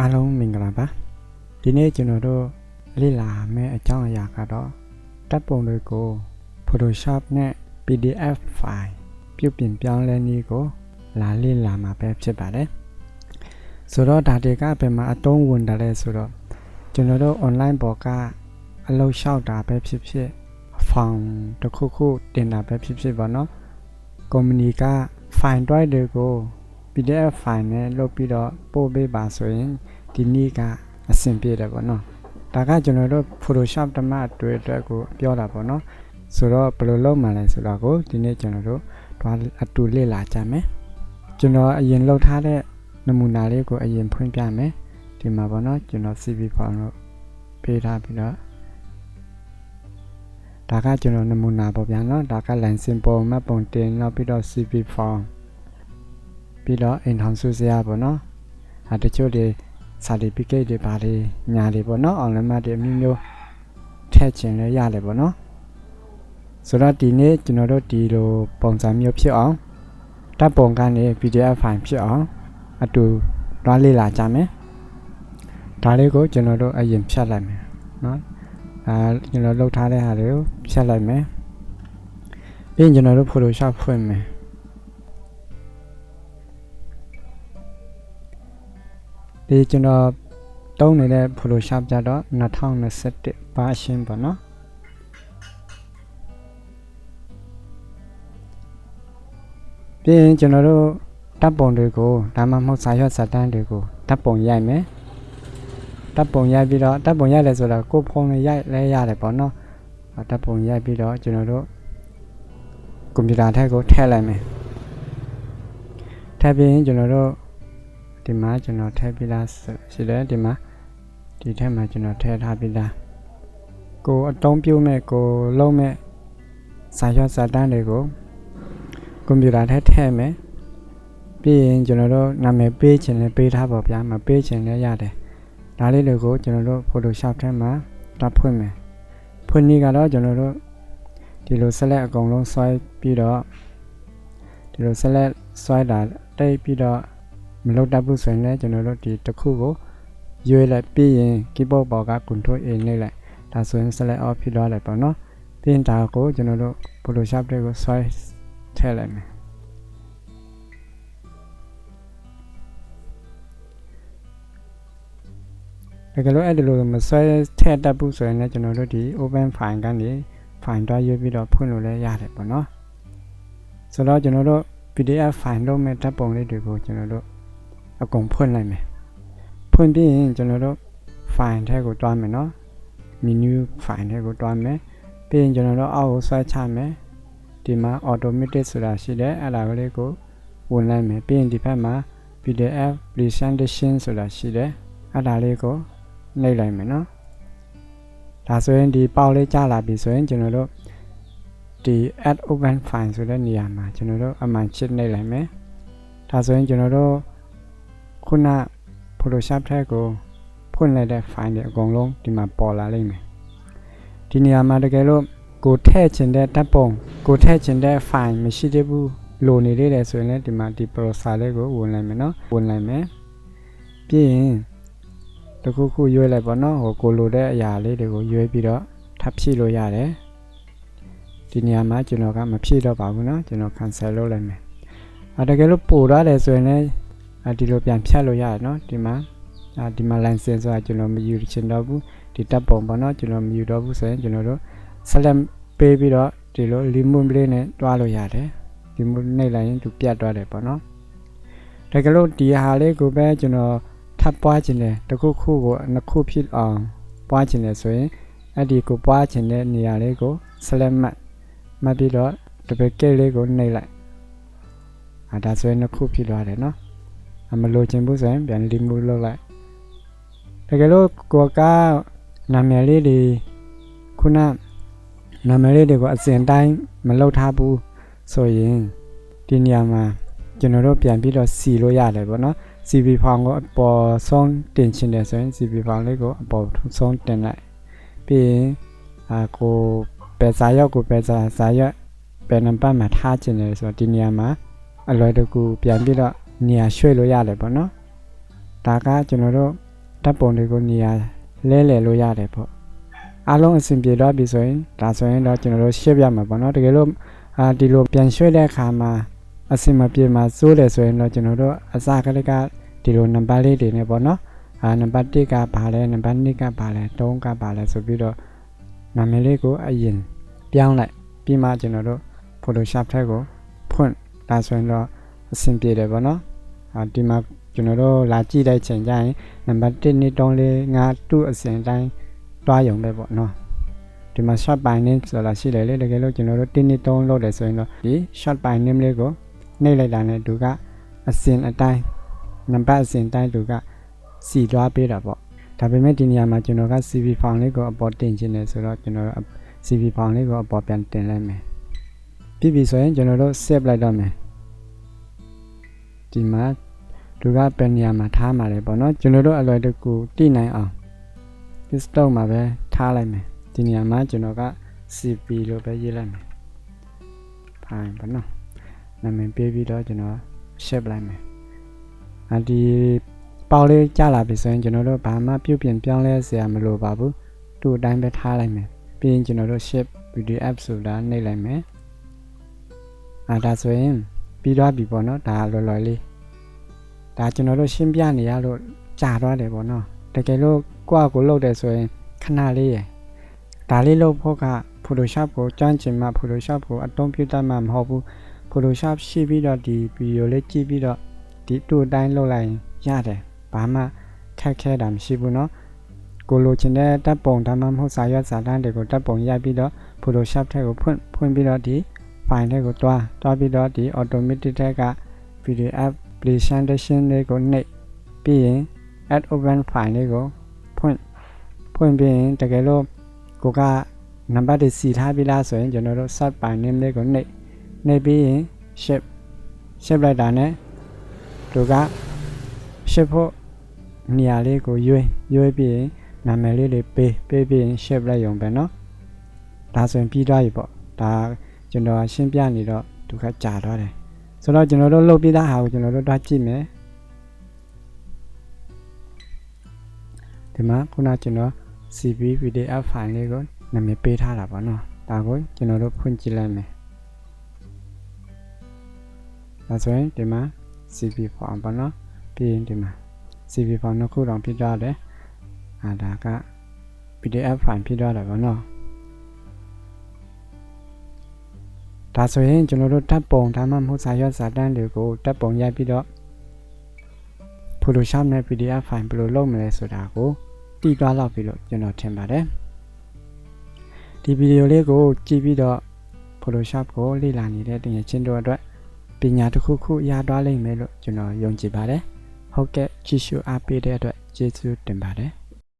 အားလုံးမင်္ဂလာပါဒီနေ့ကျွန်တော်တို့လေ့လာမယ့်အကြောင်းအရာကတော့တပ်ပုံတွေကို Photoshop နဲ့ PDF file ပြုပြင်ပြောင်းလဲနည်းကို လာလေ့လာမှာပဲဖြစ်ပါတယ်ဆိုတော့ဒါတွေကဘယ်မှာအတုံးဝင်တယ်လဲဆိုတော့ကျွန်တော်တို့ online ပေါ်ကအလုပ်လျှောက်တာပဲဖြစ်ဖြစ်ဖောင်တစ်ခုခုတင်တာပဲဖြစ်ဖြစ်ပေါ့နော်ကုမ္ပဏီက file drive တွေကို PDF file နဲ့လုပ်ပြီးတော့ပို့ပေးပါဆိုရင်ဒီနေ့ကအဆင်ပြေတယ်ပေါ့နော်ဒါကကျွန်တော်တို့ Photoshop တမအတွေ့အတွက်ကိုပြောတာပေါ့နော်ဆိုတော့ဘယ်လိုလုပ်မှလဲဆိုတော့ကိုဒီနေ့ကျွန်တော်တို့တွားအတူလေ့လာကြမယ်ကျွန်တော်အရင်လုပ်ထားတဲ့နမူနာလေးကိုအရင်ဖွင့်ပြမယ်ဒီမှာပေါ့နော်ကျွန်တော် CV form လို့ပေးထားပြီးတော့ဒါကကျွန်တော်နမူနာပေါ့ဗျာနော်ဒါက line symbol မှတ်ပုံတင်နောက်ပြီးတော့ CV form ပြီးတော့အိမ်ထောင်စုစရာပေါ့နော်အဲတချို့တွေ certificate တွေပါတွေညာတွေပေါ့နော် online မှာတွေအမျိုးမျိုးထည့်ချင်လဲရတယ်ပေါ့နော်ဆိုတော့ဒီနေ့ကျွန်တော်တို့ဒီလိုပုံစံမျိုးဖြစ်အောင်တပ်ပုံကနေ PDF file ဖြစ်အောင်အတူတွားလေ့လာကြမယ်ဒါလေးကိုကျွန်တော်တို့အရင်ဖြတ်လိုက်မယ်နော်အဲကျွန်တော်လုပ်ထားတဲ့ဟာတွေကိုဖြတ်လိုက်မယ်ပြီးရင်ကျွန်တော်တို့ Photoshop ဖွင့်မယ် ဒီကျွန်တော်တုံးနေတဲ့ Photoshop ကြတော့2021 version ပေါ့နော်ပြီးရင်ကျွန်တော်တို့တပ်ပုံတွေကိုဒါမှမဟုတ်စာရွက်စာတမ်းတွေကိုတပ်ပုံရိုက်မယ်တပ်ပုံရိုက်ပြီးတော့တပ်ပုံရိုက်လဲဆိုတော့ကိုယ်ဖုန်းနဲ့ရိုက်လဲရတယ်ပေါ့နော်တပ်ပုံရိုက်ပြီးတော့ကျွန်တော်တို့ကွန်ပျူတာထဲကိုထည့်လိုက်မယ်ထည့်ပြီးရင်ကျွန်တော်တို့ ဒီမှာကျွန်တော်ထည့်ပြီးသားရှိတယ်ဒီမှာဒီထက်မှာကျွန်တော်ထည့်ထားပြီးသားကိုအတုံးပြုတ်မဲ့ကိုလုံးမဲ့စာရွက်စာတမ်းတွေကိုကွန်ပျူတာထဲထည့်မယ်ပြီးရင်ကျွန်တော်တို့နာမည်ပေးချင်လဲပေးထားပါဗျာမပေးချင်လဲရတယ်ဒါလေးတွေကိုကျွန်တော်တို့ Photoshop ထဲမှာတပ်ဖွင့်မယ်ဖွင့်နည်းကတော့ကျွန်တော်တို့ဒီလို select အကုန်လုံးဆွဲပြီးတော့ဒီလို select ဆွဲတာတိတ်ပြီးတော့ မလုပ်တတ်ဘူးဆိုရင်လည်းကျွန်တော်တို့ဒီတစ်ခုကိုရွေးလိုက်ပြီးရင် keyboard ပေါ်က control A နှိပ်လိုက်ဒါဆိုရင် select off ဖြစ်သွားတယ်ပေါ့နော်ပြီးရင်ဒါကိုကျွန်တော်တို့ Photoshop တွေကိုဆွဲထည့်လိုက်မယ်တကယ်လို့အဲ့ဒီလိုမဆွဲထည့်တတ်ဘူးဆိုရင်လည်းကျွန်တော်တို့ဒီ open file ကနေ file တွားရွေးပြီးတော့ဖွင့်လို့လည်းရတယ်ပေါ့နော်ဆိုတော့ကျွန်တော်တို့ PDF file လုပ်မဲ့ဓာတ်ပုံလေးတွေကိုကျွန်တော်တို့ အကုန်ဖွင့်လိုက်မယ်ဖွင့်ပြီးရင်ကျွန်တော်တို့ file ထဲကိုတွားမယ်နော် menu file ထဲကိုတွားမယ်ပြီးရင်ကျွန်တော်တို့အောက်ကိုဆွဲချမယ်ဒီမှာ automatic ဆိုတာရှိတယ်အဲ့ဒါလေးကိုဝင်လိုက်မယ်ပြီးရင်ဒီဘက်မှာ PDF presentation ဆိုတာရှိတယ်အဲ့ဒါလေးကိုနှိပ်လိုက်မယ်နော်ဒါဆိုရင်ဒီပေါက်လေးကြာလာပြီဆိုရင်ကျွန်တော်တို့ဒီ add open file ဆိုတဲ့နေရာမှာကျွန်တော်တို့အမှန်ချစ်နှိပ်လိုက်မယ်ဒါဆိုရင်ကျွန်တော်တို့ ခုန Photoshop ထဲကိုဖွင့်လိုက်တဲ့ file တွေအကုန်လုံးဒီမှာပေါ်လာလိမ့်မယ်ဒီနေရာမှာတကယ်လို့ကိုထည့်ချင်တဲ့ဓာတ်ပုံကိုထည့်ချင်တဲ့ file မရှိသေးဘူးလိုနေသေးတယ်ဆိုရင်လည်းဒီမှာဒီ browser လေးကိုဝင်လိုက်မယ်နော်ဝင်လိုက်မယ်ပြီးရင်တခုခုရွေးလိုက်ပါနော်ဟိုကိုလိုတဲ့အရာလေးတွေကိုရွေးပြီးတော့ထပ်ဖြည့်လို့ရတယ်ဒီနေရာမှာကျွန်တော်ကမဖြည့်တော့ပါဘူးနော်ကျွန်တော် cancel လုပ်လိုက်မယ်အဲတကယ်လို့ပို့ရတယ်ဆိုရင်လည်း ဒီလိုပြန်ဖြတ်လို့ရတယ်เนาะဒီမှာအဲဒီမှာ license ဆိုတာကျွန်တော်မယူချင်တော့ဘူးဒီတပ်ပုံပေါ့เนาะကျွန်တော်မယူတော့ဘူးဆိုရင်ကျွန်တော်တို့ select ပေးပြီးတော့ဒီလို remove လေးနဲ့တွားလို့ရတယ် remove နှိပ်လိုက်ရင်သူပြတ်သွားတယ်ပေါ့เนาะတကယ်လို့ဒီဟာလေးကိုပဲကျွန်တော်ထပ်ပွားခြင်းတယ်တစ်ခုခုကိုနှစ်ခုဖြစ်အောင်ပွားခြင်းတယ်ဆိုရင်အဲ့ဒီကိုပွားခြင်းတဲ့နေရာလေးကို select မှတ်မှတ်ပြီးတော့ double click လေးကိုနှိပ်လိုက်အဲဒါဆိုရင်နှစ်ခုဖြစ်သွားတယ်เนาะအ မလိုချင်ဘူးဆိုရင်ပြန် remove လုပ်လိုက်တကယ်လို့ကိုကနာမည်လေးတွေခုနနာမည်လေးတွေကိုအစဉ်တိုင်းမလုပ်ထားဘူးဆိုရင်ဒီနေရာမှာကျွန်တော်တို့ပြန်ပြီးတော့စီလို့ရတယ်ပေါ့နော် CV file ကိုအပေါ်ဆုံးတင်ချင်တယ်ဆိုရင် CV file လေးကိုအပေါ်ဆုံးတင်လိုက်ပြီးရင်အာကိုပဲစာရောက်ကိုပဲစာစာရောက်ပဲနံပါတ်မှာထားချင်တယ်ဆိုတော့ဒီနေရာမှာအလွယ်တကူပြန်ပြီးတော့ နေရာရွှေ့လို့ရတယ်ပေါ့နော်ဒါကကျွန်တော်တို့ဓာတ်ပုံတွေကိုနေရာလဲလှယ်လို့ရတယ်ပေါ့အားလုံးအဆင်ပြေတော့ပြီဆိုရင်ဒါဆိုရင်တော့ကျွန်တော်တို့ရှင်းပြမှာပေါ့နော်တကယ်လို့အာဒီလိုပြန်ရွှေ့တဲ့အခါမှာအဆင်မပြေမှာစိုးတယ်ဆိုရင်တော့ကျွန်တော်တို့အစကတည်းကဒီလိုနံပါတ်လေးတွေနဲ့ပေါ့နော်အာနံပါတ်1ကဘာလဲနံပါတ်2ကဘာလဲ3ကဘာလဲဆိုပြီးတော့နာမည်လေးကိုအရင်ပြောင်းလိုက်ပြီးမှကျွန်တော်တို့ Photoshop ထက်ကိုဖွင့်ဒါဆိုရင်တော့ အဆင်ပြေတယ်ပေါ့နော်အာဒီမှာကျွန်တော်တို့လာကြည့်တဲ့ချိန်ကျရင်နံပါတ်1 2 3 4 5 2အစဉ်အတိုင်းတွားရုံပဲပေါ့နော်ဒီမှာ short by name ဆိုတာရှိတယ်လေတကယ်လို့ကျွန်တော်တို့1 2 3လောက်တယ်ဆိုရင်တော့ဒီ short by name လေးကိုနှိပ်လိုက်တာနဲ့သူကအစဉ်အတိုင်းနံပါတ်အစဉ်အတိုင်းသူကစီတွားပေးတာပေါ့ဒါပေမဲ့ဒီနေရာမှာကျွန်တော်က CV file လေးကိုအပေါ်တင်ခြင်းတယ်ဆိုတော့ကျွန်တော်တို့ CV file လေးကိုအပေါ်ပြန်တင်လိုက်မယ်ပြီးပြီဆိုရင်ကျွန်တော်တို့ save လိုက်တော့မယ် ဒီမှာသူကပြန်နေရာမှာထားမှာလေပေါ့နော်ကျွန်တော်တို့အလွယ်တကူတည်နိုင်အောင် desktop မှာပဲထားလိုက်မယ်ဒီနေရာမှာကျွန်တော်က CP လို့ပဲရေးလိုက်မယ်ဖိုင်ပေါ့နော်နာမည်ပေးပြီးတော့ကျွန်တော် shape လိုက်မယ်အဒီပေါက်လေးကြာလာပြီဆိုရင်ကျွန်တော်တို့ဘာမှပြုတ်ပြင်ပြောင်းလဲစရာမလိုပါဘူးသူ့အတိုင်းပဲထားလိုက်မယ်ပြီးရင်ကျွန်တော်တို့ shape PDF ဆိုတာနှိပ်လိုက်မယ်အာဒါဆိုရင်ပြီးသွားပြီပေါ့နော်ဒါလော်လော်လေး ဒါကျွန်တော်တို့ရှင်းပြနေရလို့ကြာသွားတယ်ပေါ့နော်တကယ်လို့ကိုယ့်အကိုလုပ်တယ်ဆိုရင်ခဏလေးရယ်ဒါလေးလုပ်ဖို့က Photoshop ကိုကြမ်းကျင်မှ Photoshop ကိုအသုံးပြုတတ်မှမဟုတ်ဘူး Photoshop ရှိပြီးတော့ဒီ video လေးကြည့်ပြီးတော့ဒီတူအတိုင်းလုပ်လိုက်ရင်ရတယ်ဘာမှခက်ခဲတာမရှိဘူးเนาะကိုလိုချင်တဲ့တပ်ပုံဒါမှမဟုတ်စာရွက်စာတမ်းတွေကိုတပ်ပုံရိုက်ပြီးတော့ Photoshop ထဲကိုဖွင့်ဖွင့်ပြီးတော့ဒီ file ထဲကိုတွားတွားပြီးတော့ဒီ automatic ထက်က PDF presentation လေးကိုနှိပ်ပြီးရင် add open file လေးကိုဖွင့်ဖွင့်ပြီးရင်တကယ်လို့ကိုကနံပါတ်တွေစီထားပြီးလားဆိုရင်ကျွန်တော်တို့ set by name လေးကိုနှိပ်နှိပ်ပြီးရင် shape shape လိုက်တာနဲ့သူက shape ဖို့နေရာလေးကိုရွေးရွေးပြီးရင်နာမည်လေးတွေပေးပေးပြီးရင် shape လိုက်ရုံပဲเนาะဒါဆိုရင်ပြီးသွားပြီပေါ့ဒါကျွန်တော်ရှင်းပြနေတော့သူကကြာတော့တယ် ဆိုတော့ကျွန်တော်တို့လုပ်ပြီးသားဟာကိုကျွန်တော်တို့တွားကြည့်မယ်ဒီမှာခုနကျွန်တော် CV PDF file လေးကိုနာမည်ပေးထားတာပေါ့နော်ဒါကိုကျွန်တော်တို့ဖွင့်ကြည့်လိုက်မယ်ဒါဆိုရင်ဒီမှာ CV file ပေါ့နော်ပြီးရင်ဒီမှာ CV file နှစ်ခုတောင်ပြကြတယ်အာဒါက PDF file ပြကြတာပေါ့နော် ဒါဆိုရင်ကျွန်တော်တို့တပ်ပုံဒါမှမဟုတ်စာရွက်စာတမ်းတွေကိုတပ်ပုံရိုက်ပြီးတော့ Photoshop နဲ့ PDF file ဘယ်လိုလုပ်မလဲဆိုတာကိုတည်သွားလောက်ပြီလို့ကျွန်တော်ထင်ပါတယ်ဒီဗီဒီယိုလေးကိုကြည့်ပြီးတော့ Photoshop ကိုလေ့လာနေတဲ့တင်ရချင်းတို့အတွက်ပညာတစ်ခုခုရသွားလိမ့်မယ်လို့ကျွန်တော်ယုံကြည်ပါတယ်ဟုတ်ကဲ့ကြည့်ရှုအားပေးတဲ့အတွက်ကျေးဇူးတင်ပါတယ်